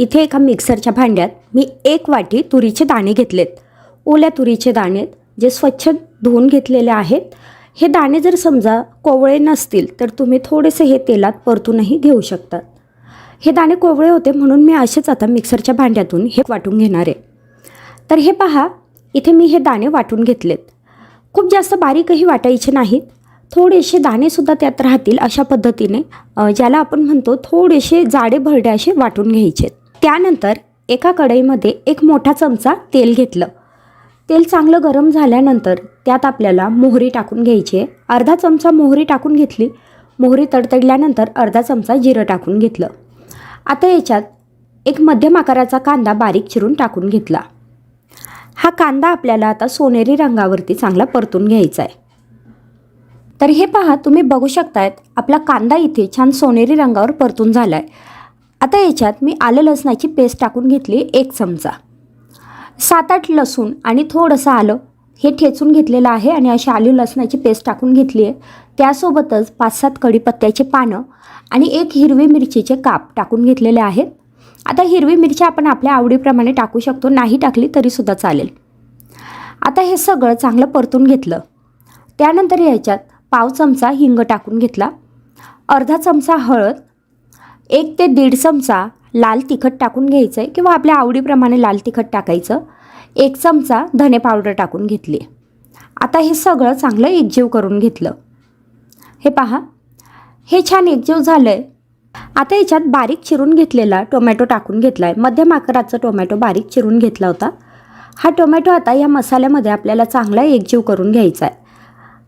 इथे एका मिक्सरच्या भांड्यात मी एक वाटी तुरीचे दाणे घेतलेत. ओल्या तुरीचे दाणे जे स्वच्छ धुवून घेतलेले आहेत हे दाणे जर समजा कोवळे नसतील तर तुम्ही थोडेसे हे तेलात परतूनही घेऊ शकतात हे दाणे कोवळे होते म्हणून मी असेच आता मिक्सरच्या भांड्यातून हे वाटून घेणार आहे. तर हे पहा इथे मी हे दाणे वाटून घेतलेत. खूप जास्त बारीकही वाटायचे नाहीत. थोडेसे दाणेसुद्धा त्यात राहतील अशा पद्धतीने ज्याला आपण म्हणतो थोडेसे जाडे भरडे असे वाटून घ्यायचे त्यानंतर एका कढईमध्ये एक मोठा चमचा तेल घेतलं. तेल चांगलं गरम झाल्यानंतर त्यात आपल्याला मोहरी टाकून घ्यायची आहे. अर्धा चमचा मोहरी टाकून घेतली. मोहरी तडतडल्यानंतर अर्धा चमचा जिरं टाकून घेतलं. आता याच्यात एक मध्यम आकाराचा कांदा बारीक चिरून टाकून घेतला. हा कांदा आपल्याला आता सोनेरी रंगावरती चांगला परतून घ्यायचा आहे. तर हे पहा तुम्ही बघू शकतायत आपला कांदा इथे छान सोनेरी रंगावर परतून झाला आहे आता याच्यात मी आलं लसणाची पेस्ट टाकून घेतली एक चमचा. सात आठ लसूण आणि थोडंसं आलं हे ठेचून घेतलेलं आहे आणि अशी आलू लसणाची पेस्ट टाकून घेतली आहे. त्यासोबतच पाच सात कढीपत्त्याचे पानं आणि एक हिरवी मिरचीचे काप टाकून घेतलेले आहेत. आता हिरवी मिरची आपण आपल्या आवडीप्रमाणे टाकू शकतो नाही टाकली तरीसुद्धा चालेल. आता हे सगळं चांगलं परतून घेतलं. त्यानंतर याच्यात पाव चमचा हिंग टाकून घेतला. अर्धा चमचा हळद एक ते दीड चमचा लाल तिखट टाकून घ्यायचं आहे किंवा आपल्या आवडीप्रमाणे लाल तिखट टाकायचं. एक चमचा धने पावडर टाकून घेतली. आता हे सगळं चांगलं एकजीव करून घेतलं. हे पहा. हे छान एकजीव झालं आहे आता याच्यात बारीक चिरून घेतलेला टोमॅटो टाकून घेतला आहे मध्यम आकाराचा टोमॅटो बारीक चिरून घेतला होता. हा टोमॅटो आता या मसाल्यामध्ये आपल्याला चांगला एकजीव करून घ्यायचा आहे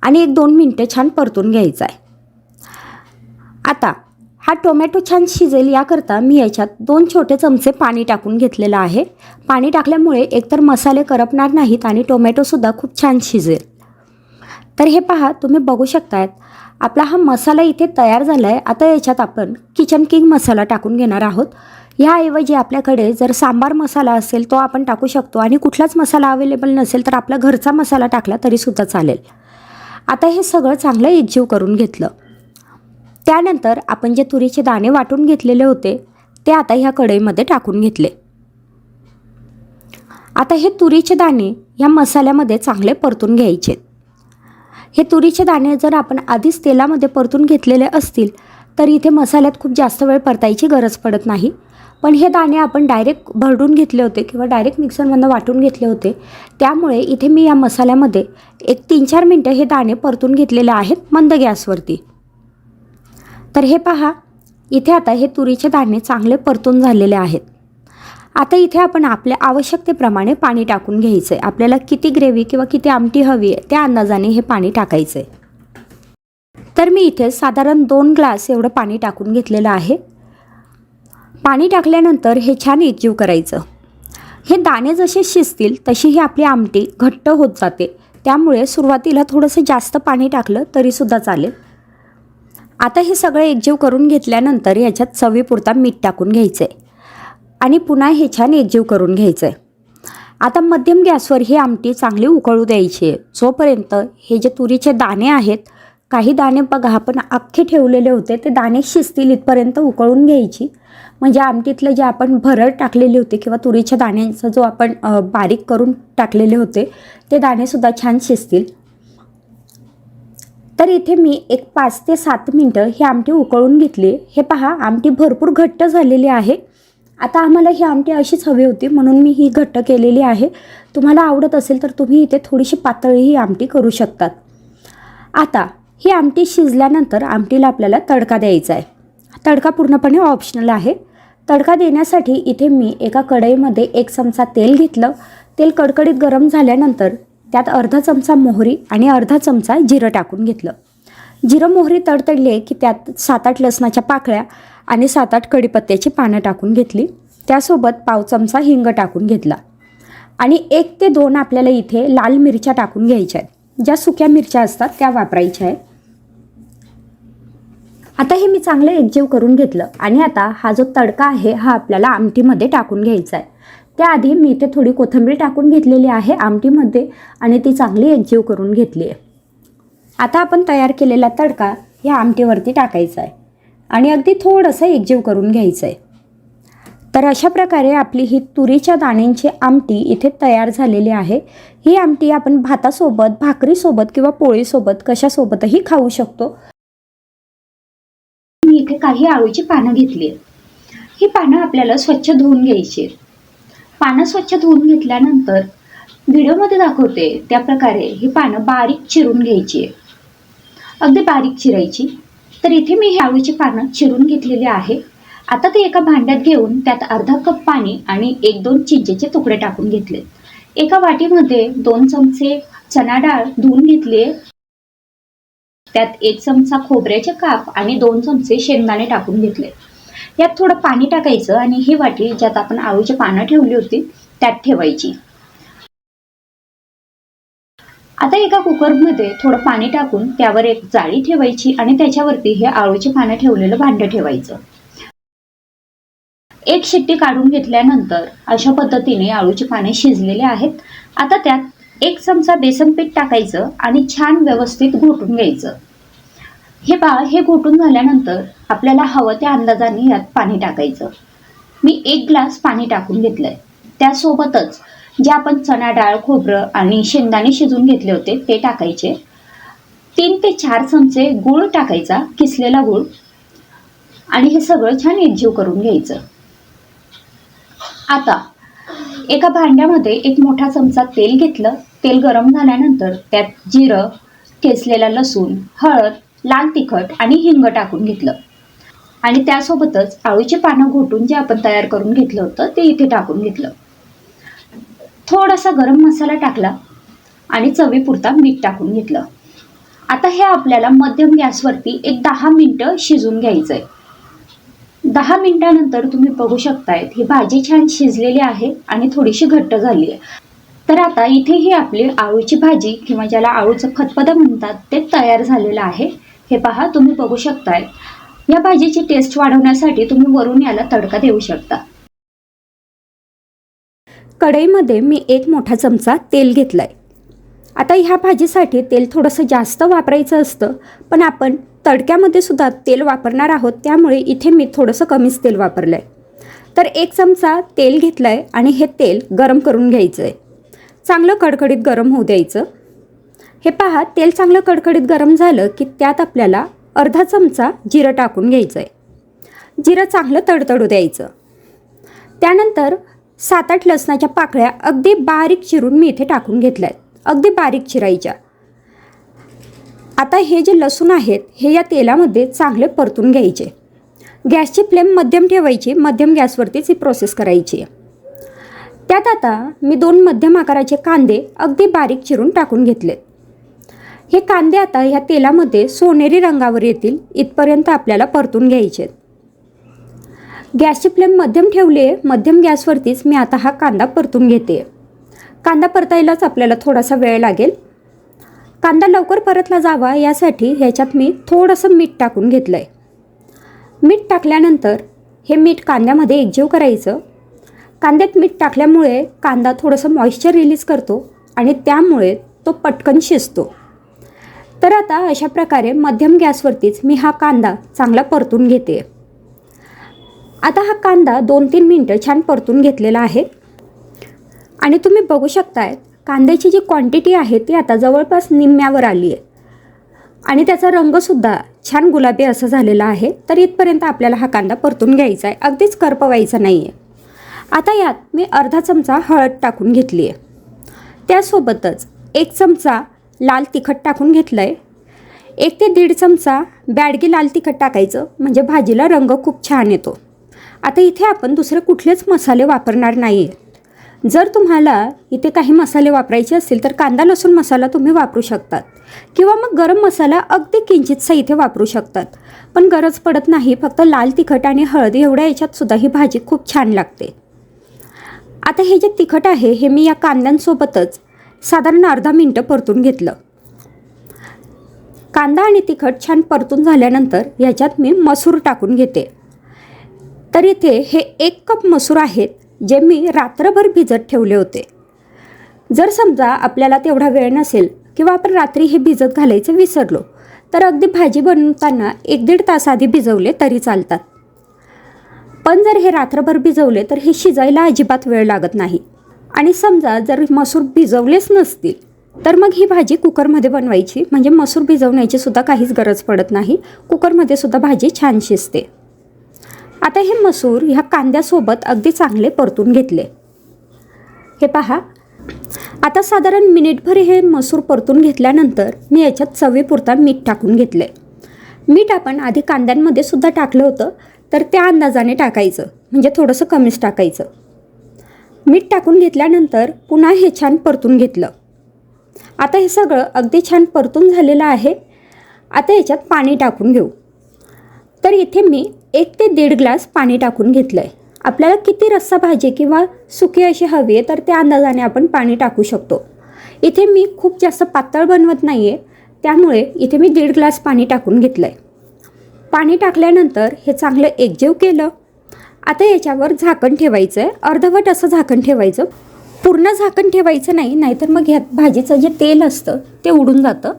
आणि एक दोन मिनटं छान परतून घ्यायचा आहे आता हा टोमॅटो छान शिजेल याकरता मी याच्यात दोन छोटे चमचे पाणी टाकून घेतलेलं आहे. पाणी टाकल्यामुळे एकतर मसाले करपणार नाहीत आणि टोमॅटोसुद्धा खूप छान शिजेल. तर हे पहा तुम्ही बघू शकतायत आपला हा मसाला इथे तयार झाला आहे आता याच्यात आपण किचन किंग मसाला टाकून घेणार आहोत. ह्याऐवजी आपल्याकडे जर सांबार मसाला असेल तो आपण टाकू शकतो आणि कुठलाच मसाला अवेलेबल नसेल तर आपला घरचा मसाला टाकला तरीसुद्धा चालेल. आता हे सगळं चांगलं एकजीव करून घेतलं. त्यानंतर आपण जे तुरीचे दाणे वाटून घेतलेले होते ते आता ह्या कढईमध्ये टाकून घेतले. आता हे तुरीचे दाणे ह्या मसाल्यामध्ये चांगले परतून घ्यायचे. हे तुरीचे दाणे जर आपण आधीच तेलामध्ये परतून घेतलेले असतील तर इथे मसाल्यात खूप जास्त वेळ परतायची गरज पडत नाही. पण हे दाणे आपण डायरेक्ट भरडून घेतले होते किंवा डायरेक्ट मिक्सरमधनं वाटून घेतले होते त्यामुळे इथे मी या मसाल्यामध्ये एक तीन चार मिनटं हे दाणे परतून घेतलेले आहेत मंद गॅसवरती. तर हे पहा इथे आता हे तुरीचे दाणे चांगले परतून झालेले आहेत. आता इथे आपण आपल्या आवश्यकतेप्रमाणे पाणी टाकून घ्यायचं आहे आपल्याला किती ग्रेव्ही किंवा किती आमटी हवी आहे त्या अंदाजाने हे पाणी टाकायचं आहे तर मी इथे साधारण दोन ग्लास एवढं पाणी टाकून घेतलेलं आहे. पाणी टाकल्यानंतर हे छान एकजीव करायचं. हे दाणे जसे शिजतील तशी ही आपली आमटी घट्ट होत जाते. त्यामुळे सुरुवातीला थोडंसं जास्त पाणी टाकलं तरीसुद्धा चालेल. आता हे सगळं एकजीव करून घेतल्यानंतर याच्यात चवीपुरता मीठ टाकून घ्यायचं आहे आणि पुन्हा हे छान एकजीव करून घ्यायचं आहे आता मध्यम गॅसवर ही आमटी चांगली उकळू द्यायची आहे. जोपर्यंत हे जे तुरीचे दाणे आहेत काही दाणे बघा आपण अख्खे ठेवलेले होते ते दाणे शिजतील इथपर्यंत उकळून घ्यायची. म्हणजे आमटीतलं जे आपण भरड टाकलेली होती किंवा तुरीच्या दाण्यांचा जो आपण बारीक करून टाकलेले होते ते दाणेसुद्धा छान शिजतील. तर इथे मी एक पाच ते सात मिनटं ही आमटी उकळून घेतली. हे पहा आमटी भरपूर घट्ट झालेली आहे. आता आम्हाला ही आमटी अशीच हवी होती म्हणून मी ही घट्ट केलेली आहे. तुम्हाला आवडत असेल तर तुम्ही इथे थोडीशी पातळी ही आमटी करू शकतात. आता ही आमटी शिजल्यानंतर आमटीला आपल्याला तडका द्यायचा आहे. तडका पूर्णपणे ऑप्शनल आहे. तडका देण्यासाठी इथे मी एका कढईमध्ये एक चमचा तेल घेतलं. तेल कडकडीत गरम झाल्यानंतर त्यात अर्धा चमचा मोहरी आणि अर्धा चमचा जिरं टाकून घेतलं. जिरं मोहरी तडतडले की त्यात सात आठ लसणाच्या पाकळ्या आणि सात आठ कढीपत्त्याची पानं टाकून घेतली. त्यासोबत पाव चमचा हिंग टाकून घेतला. आणि एक ते दोन आपल्याला इथे लाल मिरच्या टाकून घ्यायच्या आहेत. ज्या सुक्या मिरच्या असतात त्या वापरायच्या आहेत. आता हे मी चांगलं एकजीव करून घेतलं आणि आता हा जो तडका आहे हा आपल्याला आमटीमध्ये टाकून घ्यायचा आहे. त्याआधी मी इथे थोडी कोथिंबीर टाकून घेतलेली आहे आमटीमध्ये आणि ती चांगली एकजीव करून घेतली आहे. आता आपण तयार केलेला तडका ह्या आमटीवरती टाकायचा आहे आणि अगदी थोडंसं एकजीव करून घ्यायचं आहे. तर अशा प्रकारे आपली ही तुरीच्या दाण्यांची आमटी इथे तयार झालेली आहे. ही आमटी आपण भातासोबत भाकरीसोबत किंवा पोळीसोबत कशासोबतही खाऊ शकतो. मी इथे काही आळूची पानं घेतली ही पानं आपल्याला स्वच्छ धुवून घ्यायची पानं स्वच्छ धुवून घेतल्यानंतर व्हिडिओमध्ये दाखवते त्या प्रकारे ही पानं बारीक चिरून घ्यायची. अगदी बारीक चिरायची. तर इथे मी ह्यावेळीची पानं चिरून घेतलेली आहे. आता ते एका भांड्यात घेऊन त्यात अर्धा कप पाणी आणि एक दोन चिंचेचे तुकडे टाकून घेतले. एका वाटीमध्ये दोन चमचे चना डाळ धुवून घेतली. त्यात एक चमचा खोबऱ्याचे काप आणि दोन चमचे शेंगदाणे टाकून घेतले. यात थोडं पाणी टाकायचं आणि ही वाटी ज्यात आपण आळूची पानं ठेवली होती त्यात ठेवायची. आता एका कुकरमध्ये थोडं पाणी टाकून त्यावर एक जाळी ठेवायची आणि त्याच्यावरती हे आळूची पानं ठेवलेलं भांडं ठेवायचं. एक शिट्टी काढून घेतल्यानंतर अशा पद्धतीने आळूची पाने शिजलेले आहेत. आता त्यात एक चमचा बेसन पीठ टाकायचं आणि छान व्यवस्थित घोटून घ्यायचं. हे बाळ हे घोटून झाल्यानंतर आपल्याला हवं त्या अंदाजाने यात पाणी टाकायचं. मी एक ग्लास पाणी टाकून घेतलंय. त्यासोबतच जे आपण चणा डाळ खोबरं आणि शेंगदाणे शिजून घेतले होते ते टाकायचे. तीन ते चार चमचे गूळ टाकायचा किसलेला गूळ. आणि हे सगळं छान एकजीव करून घ्यायचं. आता एका भांड्यामध्ये एक मोठा चमचा तेल घेतलं. तेल गरम झाल्यानंतर त्यात जिरं केसलेला लसूण हळद लाल तिखट आणि हिंग टाकून घेतलं. आणि त्यासोबतच आळूची पानं घोटून जे आपण तयार करून घेतलं होतं ते इथे टाकून घेतलं. थोडासा गरम मसाला टाकला आणि चवीपुरता मीठ टाकून घेतलं. आता हे आपल्याला मध्यम गॅसवरती एक दहा मिनटं शिजून घ्यायचं आहे दहा मिनटानंतर तुम्ही बघू शकतायत ही भाजी छान शिजलेली आहे आणि थोडीशी घट्ट झाली आहे. तर आता इथे ही आपली आळूची भाजी किंवा ज्याला आळूचं खतपदं म्हणतात ते तयार झालेलं आहे. हे पहा तुम्ही बघू शकताय. या भाजीची टेस्ट वाढवण्यासाठी तुम्ही वरून याला तडका देऊ शकता. कढईमध्ये मी एक मोठा चमचा तेल घेतलाय. आता ह्या भाजीसाठी तेल थोडंसं जास्त वापरायचं असतं पण आपण तडक्यामध्ये सुद्धा तेल वापरणार आहोत त्यामुळे इथे मी थोडंसं कमीच तेल वापरलं आहे तर एक चमचा तेल घेतलं आहे आणि हे तेल गरम करून घ्यायचं आहे चांगलं कडकडीत गरम होऊ द्यायचं. हे पहा तेल चांगलं कडकडीत गरम झालं की त्यात आपल्याला अर्धा चमचा जिरं टाकून घ्यायचं आहे जिरं चांगलं तडतडू द्यायचं. त्यानंतर सात आठ लसणाच्या पाकळ्या अगदी बारीक चिरून मी इथे टाकून घेतल्या आहेत अगदी बारीक चिरायच्या. आता हे जे लसूण आहेत हे या तेलामध्ये चांगले परतून घ्यायचे. गॅसची फ्लेम मध्यम ठेवायची मध्यम गॅसवरतीच ही प्रोसेस करायची. त्यात आता मी दोन मध्यम आकाराचे कांदे अगदी बारीक चिरून टाकून घेतले हे कांदे आता ह्या तेलामध्ये सोनेरी रंगावर येतील इथपर्यंत आपल्याला परतून घ्यायचे गॅसची फ्लेम मध्यम ठेवली आहे मध्यम गॅसवरतीच मी आता हा कांदा परतून घेते. कांदा परतायलाच आपल्याला थोडासा वेळ लागेल. कांदा लवकर परतला जावा यासाठी ह्याच्यात मी थोडंसं मीठ टाकून घेतलं आहे मीठ टाकल्यानंतर हे मीठ कांद्यामध्ये एकजीव करायचं. कांद्यात मीठ टाकल्यामुळे कांदा थोडंसं मॉइश्चर रिलीज करतो आणि त्यामुळे तो पटकन शिजतो. तर आता अशा प्रकारे मध्यम गॅसवरतीच मी हा कांदा चांगला परतून घेते. आता हा कांदा दोन तीन मिनटं छान परतून घेतलेला आहे. आणि तुम्ही बघू शकताय कांद्याची जी क्वांटिटी आहे ती आता जवळपास निम्म्यावर आली आहे. आणि त्याचा रंगसुद्धा छान गुलाबी असं झालेला आहे तर इथपर्यंत आपल्याला हा कांदा परतून घ्यायचा आहे. अगदीच करपवायचा नाही आहे आता यात मी अर्धा चमचा हळद टाकून घेतली आहे त्यासोबतच एक चमचा लाल तिखट टाकून घेतलं आहे एक ते दीड चमचा बॅडगी लाल तिखट टाकायचं म्हणजे भाजीला रंग खूप छान येतो. आता इथे आपण दुसरे कुठलेच मसाले वापरणार नाही आहेत जर तुम्हाला इथे काही मसाले वापरायचे असतील तर कांदा लसूण मसाला तुम्ही वापरू शकतात. किंवा मग गरम मसाला अगदी किंचितसा इथे वापरू शकतात. पण गरज पडत नाही फक्त लाल तिखट आणि हळद एवढ्या याच्यात सुद्धा ही भाजी खूप छान लागते. आता हे जे तिखट आहे हे मी या कांद्यांसोबतच साधारण अर्धा मिनटं परतून घेतलं. कांदा आणि तिखट छान परतून झाल्यानंतर याच्यात मी मसूर टाकून घेते. तर इथे हे एक कप मसूर आहेत जे मी रात्रभर भिजत ठेवले होते. जर समजा आपल्याला तेवढा वेळ नसेल किंवा आपण रात्री हे भिजत घालायचं विसरलो तर अगदी भाजी बनवताना एक दीड तास आधी भिजवले तरी चालतात. पण जर हे रात्रभर भिजवले तर हे शिजायला अजिबात वेळ लागत नाही. आणि समजा जर मसूर भिजवलेच नसतील तर मग ही भाजी कुकरमध्ये बनवायची. म्हणजे मसूर भिजवण्याची सुद्धा काहीच गरज पडत नाही. कुकरमध्ये सुद्धा भाजी छान शिजते. आता हे मसूर ह्या कांद्यासोबत अगदी चांगले परतून घेतले. हे पहा. आता साधारण मिनिटभर हे मसूर परतून घेतल्यानंतर मी याच्यात चवीपुरता मीठ टाकून घेतले. मीठ आपण आधी कांद्यांमध्ये सुद्धा टाकलं होतं तर त्या अंदाजाने टाकायचं. म्हणजे थोडंसं कमीच टाकायचं. मीठ टाकून घेतल्यानंतर पुन्हा हे छान परतून घेतलं. आता हे सगळं अगदी छान परतून झालेलं आहे. आता याच्यात पाणी टाकून घेऊ. तर इथे मी एक ते दीड ग्लास पाणी टाकून घेतलं आहे आपल्याला किती रस्सा भाजी किंवा सुकी अशी हवी आहे तर त्या अंदाजाने आपण पाणी टाकू शकतो. इथे मी खूप जास्त पातळ बनवत नाही आहे त्यामुळे इथे मी दीड ग्लास पाणी टाकून घेतलं आहे पाणी टाकल्यानंतर हे चांगलं एकजीव केलं. आता याच्यावर झाकण ठेवायचं आहे अर्धवट असं झाकण ठेवायचं. पूर्ण झाकण ठेवायचं नाही नाहीतर मग ह्यात भाजीचं जे तेल असतं ते उडून जातं.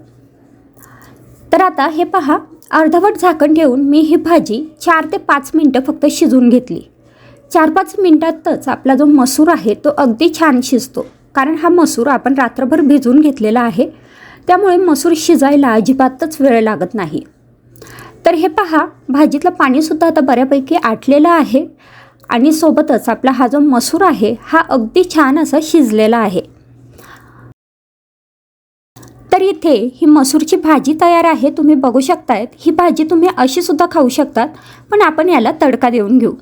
तर आता हे पहा अर्धवट झाकण ठेवून मी ही भाजी चार ते पाच मिनटं फक्त शिजवून घेतली. चार पाच मिनटातच आपला जो मसूर आहे तो अगदी छान शिजतो. कारण हा मसूर आपण रात्रभर भिजवून घेतलेला आहे. त्यामुळे मसूर शिजायला अजिबातच वेळ लागत नाही. तर हे पहा भाजीतलं पाणीसुद्धा आता बऱ्यापैकी आटलेलं आहे. आणि सोबतच आपला हा जो मसूर आहे हा अगदी छान असा शिजलेला आहे. तर इथे ही मसूरची भाजी तयार आहे तुम्ही बघू शकतायत. ही भाजी तुम्ही अशी सुद्धा खाऊ शकतात पण आपण याला तडका देऊन घेऊ.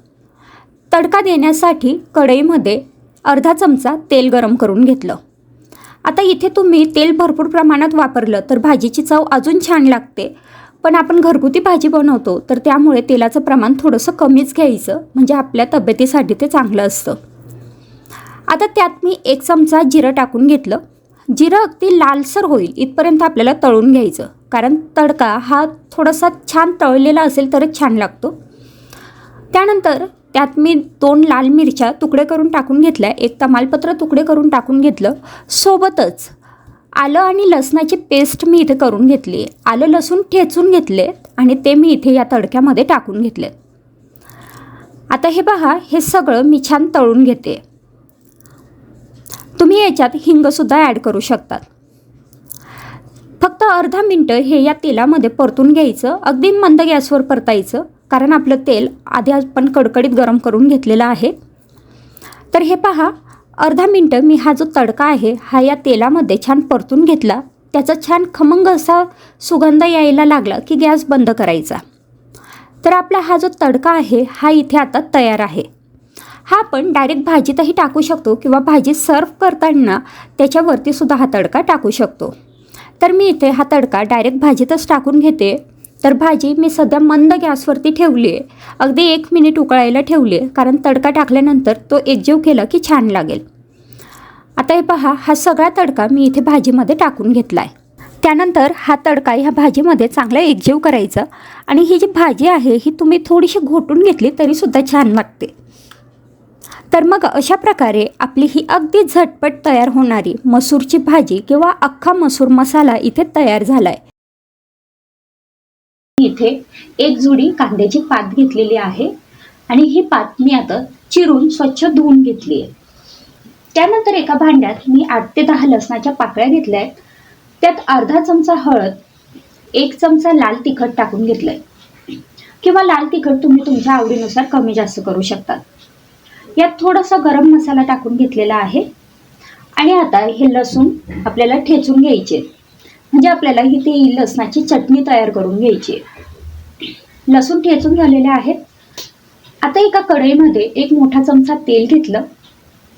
तडका देण्यासाठी कढईमध्ये अर्धा चमचा तेल गरम करून घेतलं. आता इथे तुम्ही तेल भरपूर प्रमाणात वापरलं तर भाजीची चव अजून छान लागते. पण आपण घरगुती भाजी बनवतो तर त्यामुळे तेलाचं प्रमाण थोडंसं कमीच घ्यायचं. म्हणजे आपल्या तब्येतीसाठी ते चांगलं असतं. आता त्यात मी एक चमचा जिरं टाकून घेतलं. जिरं अगदी लालसर होईल इथपर्यंत आपल्याला तळून घ्यायचं. कारण तडका हा थोडासा छान तळलेला असेल तरच छान लागतो. त्यानंतर त्यात मी दोन लाल मिरच्या तुकडे करून टाकून घेतल्या. एक तमालपत्र तुकडे करून टाकून घेतलं. सोबतच आलं आणि लसणाची पेस्ट मी इथे करून घेतली. आलं लसूण ठेचून घेतले आणि ते मी इथे या तडक्यामध्ये टाकून घेतले. आता हे पहा हे सगळं मी छान तळून घेते. तुम्ही याच्यात हिंगसुद्धा ॲड करू शकतात. फक्त अर्धा मिनटं हे या तेलामध्ये परतून घ्यायचं. अगदी मंद गॅसवर परतायचं कारण आपलं तेल आधी आपण कडकडीत गरम करून घेतलेलं आहे. तर हे पहा अर्धा मिनटं मी हा जो तडका आहे हा या तेलामध्ये छान परतून घेतला. त्याचा छान खमंग असा सुगंध यायला लागला की गॅस बंद करायचा. तर आपला हा जो तडका आहे हा इथे आता तयार आहे. हा आपण डायरेक्ट भाजीतही टाकू शकतो किंवा भाजी सर्व करताना त्याच्यावरती सुद्धा हा तडका टाकू शकतो. तर मी इथे हा तडका डायरेक्ट भाजीतच टाकून घेते. तर भाजी मी सध्या मंद गॅसवरती ठेवली आहे. अगदी एक मिनिट उकळायला ठेवली आहे. कारण तडका टाकल्यानंतर तो एकजीव केला की छान लागेल. आता हे पहा हा सगळा तडका मी इथे भाजीमध्ये टाकून घेतला आहे त्यानंतर हा तडका ह्या भाजीमध्ये चांगला एकजीव करायचा आणि ही जी भाजी आहे ही तुम्ही थोडीशी घोटून घेतली तरीसुद्धा छान लागते. तर मग अशा प्रकारे आपली ही अगदी झटपट तयार होणारी मसूरची भाजी किंवा अख्खा मसूर मसाला इथे तयार झाला आहे इथे एक जुडी कांद्याची पात घेतलेली आहे आणि ही पात मी आता चिरून स्वच्छ धुवून घेतली आहे. त्यानंतर एका भांड्यात मी आठ ते दहा लसणाच्या पाकळ्या घेतल्या आहेत त्यात अर्धा चमचा हळद एक चमचा लाल तिखट टाकून घेतलंय. किंवा लाल तिखट तुम्ही तुमच्या आवडीनुसार कमी जास्त करू शकतात यात थोडासा गरम मसाला टाकून घेतलेला आहे. आणि आता हे लसूण आपल्याला ठेचून घ्यायचे. म्हणजे आपल्याला ही ती लसणाची चटणी तयार करून घ्यायची. आहे लसूण ठेचून झालेले आहेत. आता एका कढईमध्ये एक मोठा चमचा तेल घेतलं.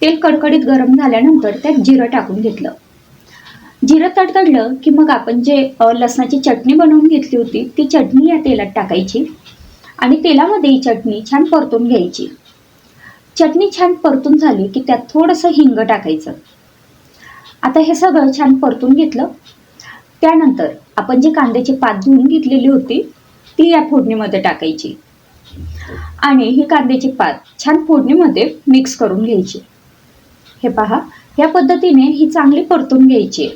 तेल कडकडीत गरम झाल्यानंतर त्यात जिरं टाकून घेतलं. जिरं तडतडलं की मग आपण जे लसणाची चटणी बनवून घेतली होती ती चटणी या तेलात टाकायची आणि तेलामध्ये ही चटणी छान परतून घ्यायची. चटणी छान परतून झाली की त्यात थोडंसं हिंग टाकायचं. आता हे सगळं छान परतून घेतलं. त्यानंतर आपण जी कांद्याची पात धुवून घेतलेली होती ती या फोडणीमध्ये टाकायची. आणि ही कांद्याची पात छान फोडणीमध्ये मिक्स करून घ्यायची. हे पहा या पद्धतीने ही चांगली परतून घ्यायची.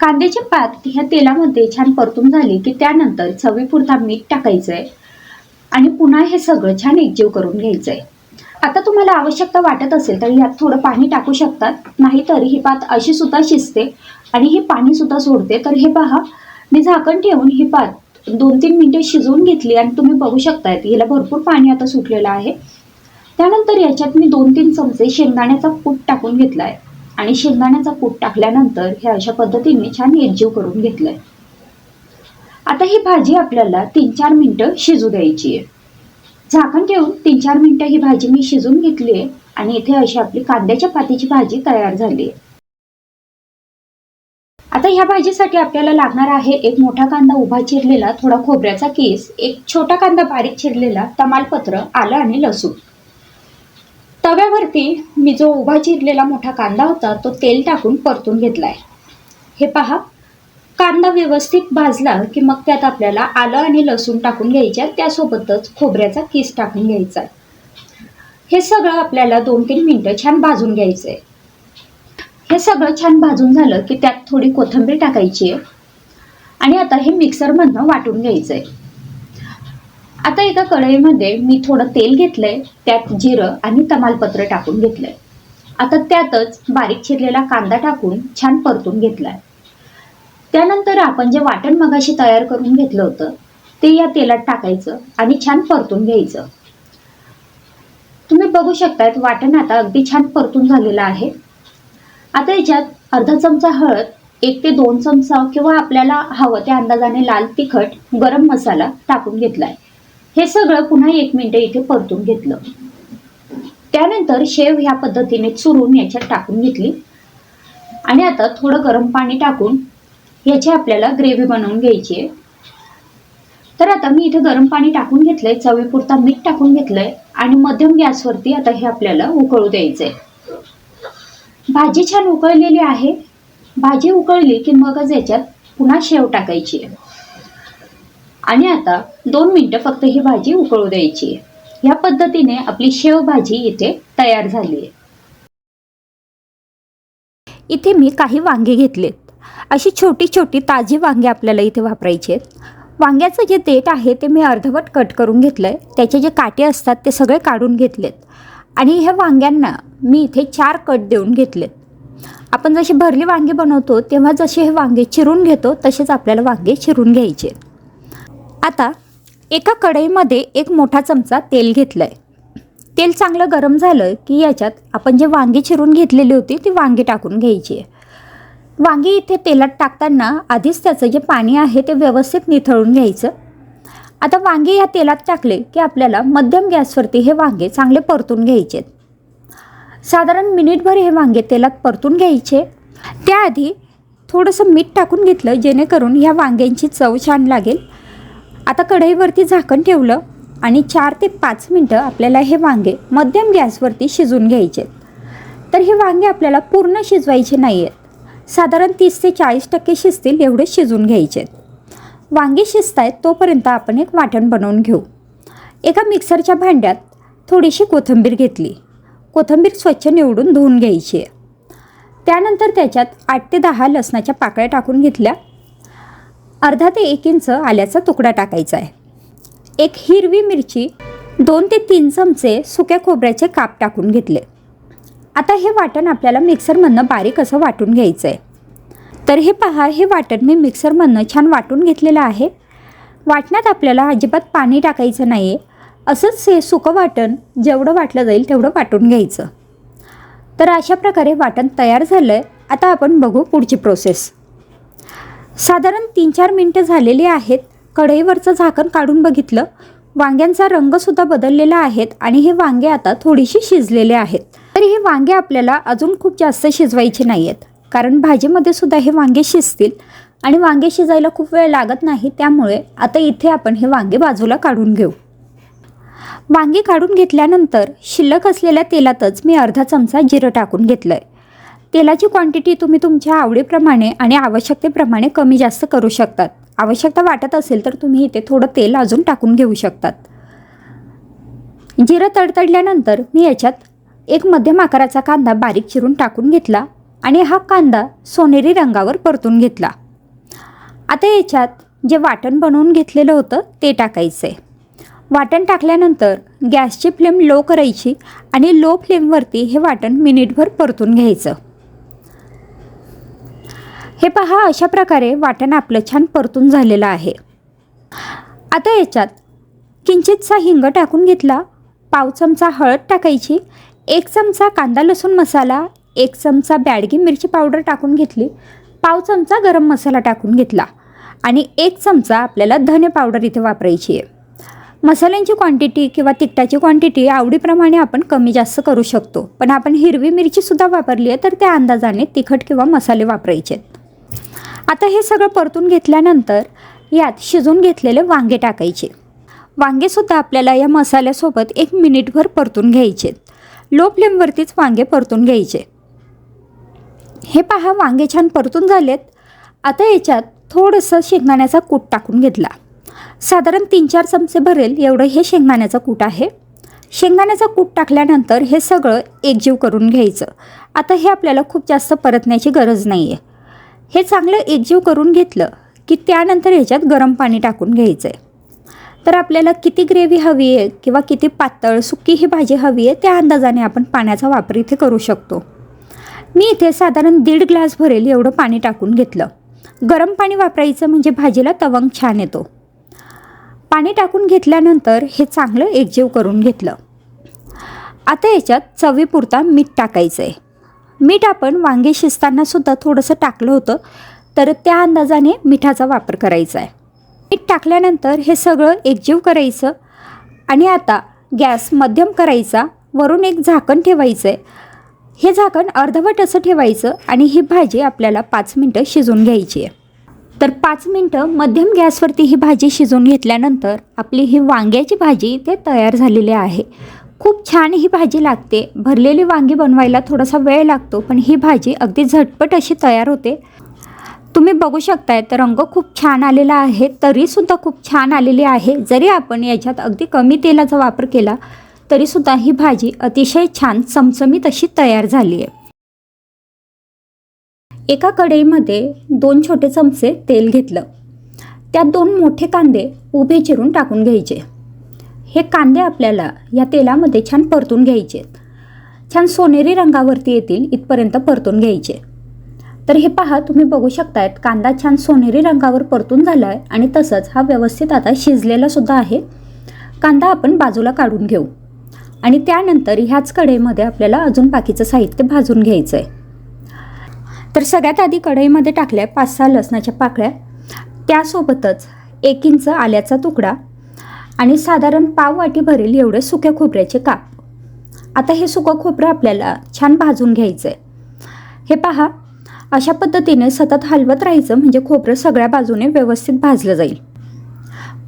कांद्याची पात ह्या तेलामध्ये छान परतून झाली की त्यानंतर चवीपुरता मीठ टाकायचं आहे आणि पुन्हा हे सगळं छान एकजीव करून घ्यायचं आहे आता तुम्हाला आवश्यकता वाटत असेल तर यात थोडं पाणी टाकू शकतात नाहीतर ही पात अशी सुद्धा शिजते आणि हे पाणी सुद्धा सोडते. तर हे पहा मी झाकण ठेवून ही पात दोन तीन मिनिटे शिजवून घेतली आणि तुम्ही बघू शकता हिला भरपूर पाणी आता सुटलेलं आहे. त्यानंतर याच्यात मी दोन तीन चमचे शेंगदाण्याचा कूट टाकून घेतला आहे आणि शेंगदाण्याचा कूट टाकल्यानंतर हे अशा पद्धतीने छान एकजीव करून घेतलंय. आता ही भाजी आपल्याला तीन चार मिनिटं शिजू द्यायची आहे. झाकण ठेवून तीन चार मिनिटं ही भाजी मी शिजून घेतली आहे आणि इथे अशी आपली कांद्याच्या पातीची भाजी तयार झाली आहे. आता ह्या भाजीसाठी आपल्याला लागणार आहे एक मोठा कांदा उभा चिरलेला थोडा खोबऱ्याचा केस एक छोटा कांदा बारीक चिरलेला तमालपत्र आलं आणि लसूण. तव्यावरती मी जो उभा चिरलेला मोठा कांदा होता तो तेल टाकून परतून घेतलाय. हे पहा कांदा व्यवस्थित भाजला की मग त्यात आपल्याला आलं आणि लसूण टाकून घ्यायच्या त्यासोबतच खोबऱ्याचा किस टाकून घ्यायचा. हे सगळं आपल्याला दोन तीन मिनटं छान भाजून घ्यायचं आहे हे सगळं छान भाजून झालं की त्यात थोडी कोथिंबीर टाकायची आहे. आणि आता हे मिक्सरमधनं वाटून घ्यायचं आहे आता एका कढईमध्ये मी थोडं तेल घेतलंय त्यात जिरं आणि तमालपत्र टाकून घेतलंय. आता त्यातच बारीक चिरलेला कांदा टाकून छान परतून घेतलाय. त्यानंतर आपण जे वाटण मगाशी तयार करून घेतलं होतं ते या तेलात टाकायचं आणि छान परतून घ्यायचं. तुम्ही बघू शकतायत वाटण आता अगदी छान परतून झालेलं आहे. आता याच्यात अर्धा चमचा हळद एक ते दोन चमचा किंवा आपल्याला हवं त्या अंदाजाने लाल तिखट गरम मसाला टाकून घेतलाय. हे सगळं पुन्हा एक मिनिट इथे परतून घेतलं. त्यानंतर शेव ह्या पद्धतीने चुरून याच्यात टाकून घेतली. आणि आता थोडं गरम पाणी टाकून याची आपल्याला ग्रेव्ही बनवून घ्यायची आहे. तर आता मी इथे गरम पाणी टाकून घेतलंय चवीपुरता मीठ टाकून घेतलंय आणि मध्यम गॅसवरती आता हे आपल्याला उकळू द्यायचंय. भाजी छान उकळलेली आहे. भाजी उकळली की मगच याच्यात पुन्हा शेव टाकायची आहे. आणि आता दोन मिनटं फक्त ही भाजी उकळू द्यायची. आहे या पद्धतीने आपली शेवभाजी इथे तयार झाली आहे. इथे मी काही वांगे घेतलेत. अशी छोटी छोटी ताजी वांगे आपल्याला इथे वापरायची आहेत. वांग्याचं जे देठ आहे ते मी अर्धवट कट करून घेतलं आहे त्याचे जे काटे असतात ते सगळे काढून घेतलेत. आणि ह्या वांग्यांना मी इथे चार कट देऊन घेतलेत. आपण जशी भरली वांगे बनवतो तेव्हा जसे हे वांगे चिरून घेतो तसेच आपल्याला वांगे चिरून घ्यायचे आता एका कढईमध्ये एक मोठा चमचा तेल घेतलं आहे तेल चांगलं गरम झालं की याच्यात आपण जे वांगी चिरून घेतलेली होती ती वांगी टाकून घ्यायची आहे. वांगी इथे तेलात टाकताना आधीच त्याचं जे पाणी आहे ते व्यवस्थित निथळून घ्यायचं. आता वांगे या तेलात टाकले की आपल्याला मध्यम गॅसवरती हे वांगे चांगले परतून घ्यायचे आहेत. साधारण मिनिटभर हे वांगे तेलात परतून घ्यायचे. त्याआधी थोडंसं मीठ टाकून घेतलं जेणेकरून ह्या वांग्यांची चव छान लागेल. आता कढईवरती झाकण ठेवलं आणि चार ते पाच मिनटं आपल्याला हे वांगे मध्यम गॅसवरती शिजून घ्यायचे तर हे वांगे आपल्याला पूर्ण शिजवायचे नाही आहेत साधारण तीस ते चाळीस टक्के शिजतील एवढे शिजून घ्यायचे वांगे शिजत आहेत तोपर्यंत आपण एक वाटण बनवून घेऊ. एका मिक्सरच्या भांड्यात थोडीशी कोथिंबीर घेतली. कोथिंबीर स्वच्छ निवडून धुवून घ्यायची आहे. त्यानंतर त्याच्यात आठ ते दहा लसणाच्या पाकळ्या टाकून घेतल्या. अर्धा ते एक इंच आल्याचा तुकडा टाकायचा आहे. एक हिरवी मिरची दोन ते तीन चमचे सुक्या खोबऱ्याचे काप टाकून घेतले. आता हे वाटण आपल्याला मिक्सरमधनं बारीक असं वाटून घ्यायचं आहे तर हे पहा हे वाटण मी मिक्सरमधनं छान वाटून घेतलेलं आहे. वाटण्यात आपल्याला अजिबात पाणी टाकायचं नाही आहे असंच हे सुकं वाटण जेवढं वाटलं जाईल तेवढं वाटून घ्यायचं. तर अशा प्रकारे वाटण तयार झालं आहे आता आपण बघू पुढची प्रोसेस साधारण तीन चार मिनटं झालेली आहेत. कढईवरचं झाकण काढून बघितलं. वांग्यांचा रंगसुद्धा बदललेला आहेत आणि हे वांगे आता थोडीशी शिजलेले आहेत. तरी हे वांगे आपल्याला अजून खूप जास्त शिजवायचे नाही आहेत कारण भाजीमध्ये सुद्धा हे वांगे शिजतील आणि वांगे शिजायला खूप वेळ लागत नाही. त्यामुळे आता इथे आपण हे वांगे बाजूला काढून घेऊ. वांगे काढून घेतल्यानंतर शिल्लक असलेल्या तेलातच मी अर्धा चमचा जिरं टाकून घेतलं आहे तेलाची क्वांटिटी तुम्ही तुमच्या आवडीप्रमाणे आणि आवश्यकतेप्रमाणे कमी जास्त करू शकतात. आवश्यकता वाटत असेल तर तुम्ही इथे थोडं तेल अजून टाकून घेऊ शकतात. जिरं तडतडल्यानंतर मी याच्यात एक मध्यम आकाराचा कांदा बारीक चिरून टाकून घेतला आणि हा कांदा सोनेरी रंगावर परतून घेतला. आता याच्यात जे वाटण बनवून घेतलेलं होतं ते टाकायचं आहे वाटण टाकल्यानंतर गॅसची फ्लेम लो करायची आणि लो फ्लेमवरती हे वाटण मिनिटभर परतून घ्यायचं. हे पहा अशा प्रकारे वाटण आपलं छान परतून झालेलं आहे. आता याच्यात किंचितसा हिंग टाकून घेतला पाव चमचा हळद टाकायची एक चमचा कांदा लसूण मसाला एक चमचा बॅडगी मिरची पावडर टाकून घेतली पाव चमचा गरम मसाला टाकून घेतला आणि एक चमचा आपल्याला धने पावडर इथे वापरायची आहे. मसाल्यांची क्वांटिटी किंवा तिखटाची क्वांटिटी आवडीप्रमाणे आपण कमी जास्त करू शकतो पण आपण हिरवी मिरचीसुद्धा वापरली आहे तर त्या अंदाजाने तिखट किंवा मसाले वापरायचे आहेत आता हे सगळं परतून घेतल्यानंतर यात शिजून घेतलेले वांगे टाकायचे. वांगेसुद्धा आपल्याला या मसाल्यासोबत एक मिनिटभर परतून घ्यायचे. लो फ्लेमवरतीच वांगे परतून घ्यायचे. हे पहा वांगे छान परतून झालेत. आता याच्यात थोडंसं शेंगदाण्याचा कूट टाकून घेतला. साधारण तीन चार चमचे भरेल एवढं हे शेंगदाण्याचं कूट आहे. शेंगदाण्याचं कूट टाकल्यानंतर हे सगळं एकजीव करून घ्यायचं. आता हे आपल्याला खूप जास्त परतण्याची गरज नाही आहे हे चांगलं एकजीव करून घेतलं की त्यानंतर ह्याच्यात गरम पाणी टाकून घ्यायचं आहे तर आपल्याला किती ग्रेव्ही हवी आहे किंवा किती पातळ सुकी ही भाजी हवी आहे त्या अंदाजाने आपण पाण्याचा वापर इथे करू शकतो. मी इथे साधारण दीड ग्लास भरेल एवढं पाणी टाकून घेतलं. गरम पाणी वापरायचं म्हणजे भाजीला तवंग छान येतो. पाणी टाकून घेतल्यानंतर हे चांगलं एकजीव करून घेतलं. आता याच्यात चवीपुरता मीठ टाकायचं आहे मीठ आपण वांगे शिजतानासुद्धा थोडंसं टाकलं होतं तर त्या अंदाजाने मिठाचा वापर करायचा आहे. मीठ टाकल्यानंतर हे सगळं एकजीव करायचं आणि आता गॅस मध्यम करायचा वरून एक झाकण ठेवायचं आहे हे झाकण अर्धवट असं ठेवायचं आणि ही भाजी आपल्याला पाच मिनटं शिजून घ्यायची आहे. तर पाच मिनटं मध्यम गॅसवरती ही भाजी शिजवून घेतल्यानंतर आपली ही वांग्याची भाजी इथे तयार झालेली आहे. खूप छान ही भाजी लागते. भरलेली वांगी बनवायला थोडासा वेळ लागतो पण ही भाजी अगदी झटपट अशी तयार होते. तुम्ही बघू शकताय तर रंग खूप छान आलेला आहे तरीसुद्धा खूप छान आलेली आहे. जरी आपण याच्यात अगदी कमी तेलाचा वापर केला तरीसुद्धा ही भाजी अतिशय छान चमचमीत अशी तयार झाली आहे. एका कढईमध्ये दोन छोटे चमचे तेल घेतलं. त्यात दोन मोठे कांदे उभे चिरून टाकून घ्यायचे. हे कांदे आपल्याला या तेलामध्ये छान परतून घ्यायचे. छान सोनेरी रंगावरती येतील इथपर्यंत परतून घ्यायचे. तर हे पहा तुम्ही बघू शकतायत कांदा छान सोनेरी रंगावर परतून झाला आहे आणि तसंच हा व्यवस्थित आता शिजलेला सुद्धा आहे. कांदा आपण बाजूला काढून घेऊ. आणि त्यानंतर ह्याच कढईमध्ये आपल्याला अजून बाकीचं साहित्य भाजून घ्यायचं आहे तर सगळ्यात आधी कढईमध्ये टाकल्या पाच सहा लसणाच्या पाकळ्या. त्यासोबतच एक इंच आल्याचा तुकडा. आणि साधारण पाव वाटी भरेल एवढे सुक्या खोबऱ्याचे काप. आता हे सुकं खोबरं आपल्याला छान भाजून घ्यायचं आहे हे पहा अशा पद्धतीने सतत हलवत राहायचं म्हणजे खोबरं सगळ्या बाजूने व्यवस्थित भाजलं जाईल.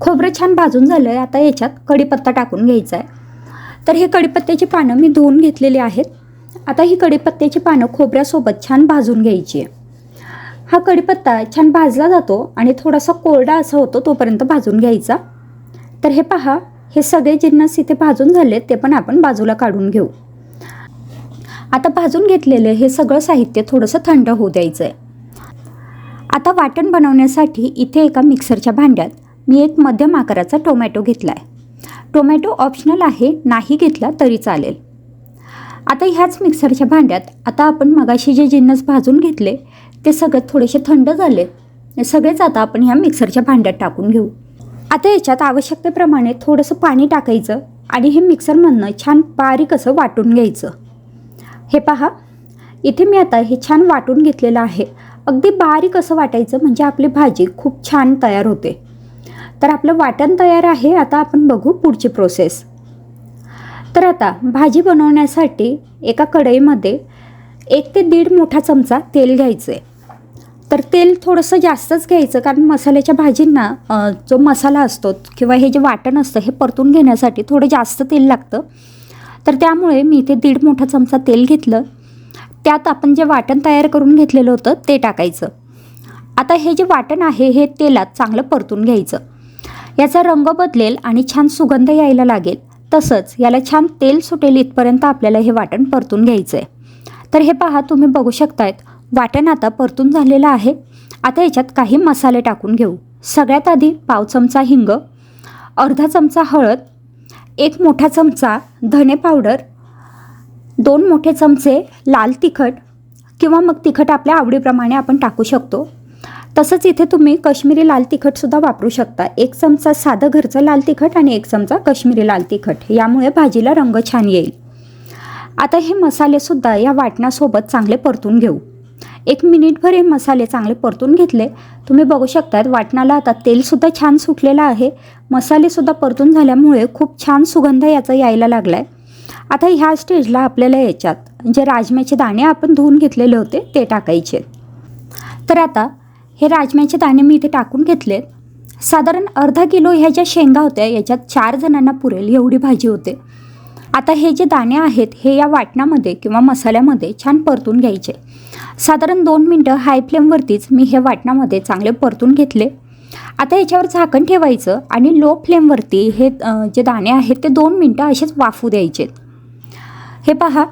खोबरं छान भाजून झालं आहे आता याच्यात कढीपत्ता टाकून घ्यायचा आहे तर हे कढीपत्त्याची पानं मी धुवून घेतलेली आहेत. आता ही कढीपत्त्याची पानं खोबऱ्यासोबत छान भाजून घ्यायची आहे. हा कढीपत्ता छान भाजला जातो आणि थोडासा कोरडा असा होतो तोपर्यंत भाजून घ्यायचा. तर हे पहा हे सगळे जिन्नस इथे भाजून झाले ते पण आपण बाजूला काढून घेऊ. आता भाजून घेतलेलं हे सगळं साहित्य थोडंसं थंड होऊ द्यायचं आहे आता वाटण बनवण्यासाठी इथे एका मिक्सरच्या भांड्यात मी एक मध्यम आकाराचा टोमॅटो घेतला आहे टोमॅटो ऑप्शनल आहे नाही घेतला तरी चालेल. आता ह्याच मिक्सरच्या भांड्यात आता आपण मगाशी जे जिन्नस भाजून घेतले ते सगळं थोडेसे थंड झाले. सगळेच आता आपण ह्या मिक्सरच्या भांड्यात टाकून घेऊ. आता याच्यात आवश्यकतेप्रमाणे थोडंसं पाणी टाकायचं आणि हे मिक्सरमधनं छान बारीक असं वाटून घ्यायचं. हे पहा इथे मी आता हे छान वाटून घेतलेलं आहे. अगदी बारीक असं वाटायचं म्हणजे आपली भाजी खूप छान तयार होते. तर आपलं वाटण तयार आहे आता आपण बघू पुढची प्रोसेस तर आता भाजी बनवण्यासाठी एका कढईमध्ये एक ते दीड मोठा चमचा तेल घ्यायचं आहे तर तेल थोडंसं जास्तच घ्यायचं कारण मसाल्याच्या भाजींना जो मसाला असतो किंवा हे जे वाटण असतं हे परतून घेण्यासाठी थोडं जास्त तेल लागतं. तर त्यामुळे मी इथे दीड मोठा चमचा तेल घेतलं. त्यात आपण जे वाटण तयार करून घेतलेलं होतं ते टाकायचं. आता हे जे वाटण आहे हे तेलात चांगलं परतून घ्यायचं. याचा रंग बदलेल आणि छान सुगंध यायला लागेल. तसंच याला छान तेल सुटेल इथपर्यंत आपल्याला हे वाटण परतून घ्यायचं आहे तर हे पहा तुम्ही बघू शकतायत. वाटण आता परतून झालेलं आहे. आता याच्यात काही मसाले टाकून घेऊ. सगळ्यात आधी पाव चमचा हिंग अर्धा चमचा हळद एक मोठा चमचा धने पावडर दोन मोठे चमचे लाल तिखट किंवा मग तिखट आपल्या आवडीप्रमाणे आपण टाकू शकतो. तसंच इथे तुम्ही कश्मीरी लाल तिखटसुद्धा वापरू शकता. एक चमचा साधं घरचं लाल तिखट आणि एक चमचा कश्मीरी लाल तिखट. यामुळे भाजीला रंग छान येईल. आता हे मसालेसुद्धा या वाटणासोबत चांगले परतून घेऊ. एक मिनिटभर हे मसाले चांगले परतून घेतले. तुम्ही बघू शकतात वाटणाला आता तेलसुद्धा छान सुटलेलं आहे. मसालेसुद्धा परतून झाल्यामुळे खूप छान सुगंध याचा यायला लागला आहे आता ह्या स्टेजला आपल्याला याच्यात जे राजम्याचे दाणे आपण धुवून घेतलेले होते ते टाकायचे. तर आता हे राजम्याचे दाणे मी इथे टाकून घेतलेत साधारण अर्धा किलो ह्या ज्या शेंगा होत्या याच्यात चार जणांना पुरेल एवढी भाजी होते. आता हे जे दाणे आहेत हे या वाटणामध्ये किंवा मसाल्यामध्ये छान परतून घ्यायचे. साधारण दोन मिनटं हाय फ्लेमवरतीच मी हे वाटणामध्ये चांगले परतून घेतले. आता याच्यावर झाकण ठेवायचं आणि लो फ्लेमवरती हे जे दाणे आहेत ते दोन मिनटं असेच वाफू द्यायचे. हे पहा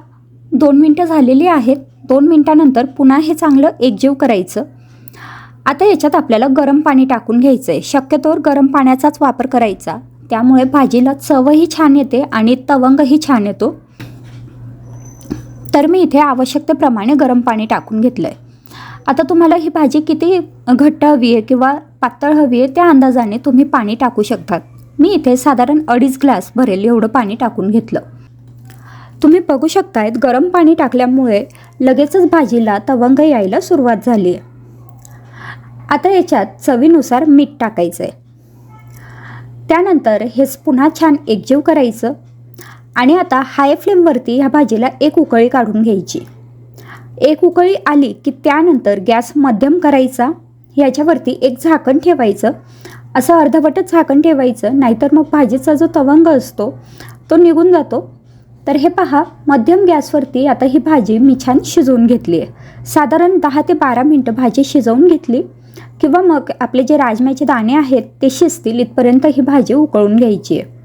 दोन मिनटं झालेली आहेत. दोन मिनटानंतर पुन्हा हे चांगलं एकजीव करायचं. आता याच्यात आपल्याला गरम पाणी टाकून घ्यायचं आहे शक्यतोवर गरम पाण्याचाच वापर करायचा. त्यामुळे भाजीला चवही छान येते आणि तवंगही छान येतो. तर मी इथे आवश्यकतेप्रमाणे गरम पाणी टाकून घेतलं आहे आता तुम्हाला ही भाजी किती घट्ट हवी आहे किंवा पातळ हवी आहे त्या अंदाजाने तुम्ही पाणी टाकू शकतात. मी इथे साधारण अडीच ग्लास भरेल एवढं पाणी टाकून घेतलं. तुम्ही बघू शकतायत गरम पाणी टाकल्यामुळे लगेचच भाजीला तवंग यायला सुरुवात झाली आहे आता याच्यात चवीनुसार मीठ टाकायचं आहे त्यानंतर हेच पुन्हा छान एकजीव करायचं. आणि आता हाय फ्लेमवरती ह्या भाजीला एक उकळी काढून घ्यायची. एक उकळी आली की त्यानंतर गॅस मध्यम करायचा ह्याच्यावरती एक झाकण ठेवायचं असं अर्धवटच झाकण ठेवायचं नाहीतर मग भाजीचा जो तवंग असतो तो निघून जातो. तर हे पहा मध्यम गॅसवरती आता ही भाजी मी छान शिजवून घेतली आहे. साधारण दहा ते बारा मिनटं भाजी शिजवून घेतली किंवा मग आपले जे राजम्याचे दाणे आहेत ते शिजतील इथपर्यंत ही भाजी उकळून घ्यायची आहे.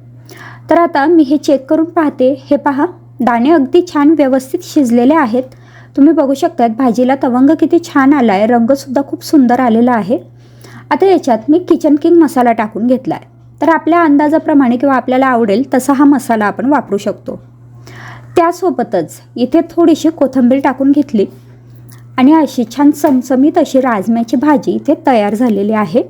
तर आता मी हे चेक करून पाहते. हे पहा दाणे अगदी छान व्यवस्थित शिजलेले आहेत. तुम्ही बघू शकतात भाजीला तवंग किती छान आला आहे रंगसुद्धा खूप सुंदर आलेला आहे. आता याच्यात मी किचन किंग मसाला टाकून घेतला आहे तर आपल्या अंदाजाप्रमाणे किंवा आपल्याला आवडेल तसा हा मसाला आपण वापरू शकतो. त्यासोबतच इथे थोडीशी कोथिंबीर टाकून घेतली. आणि अशी छान चमचमीत अशी राजम्याची भाजी इथे तयार झालेली आहे.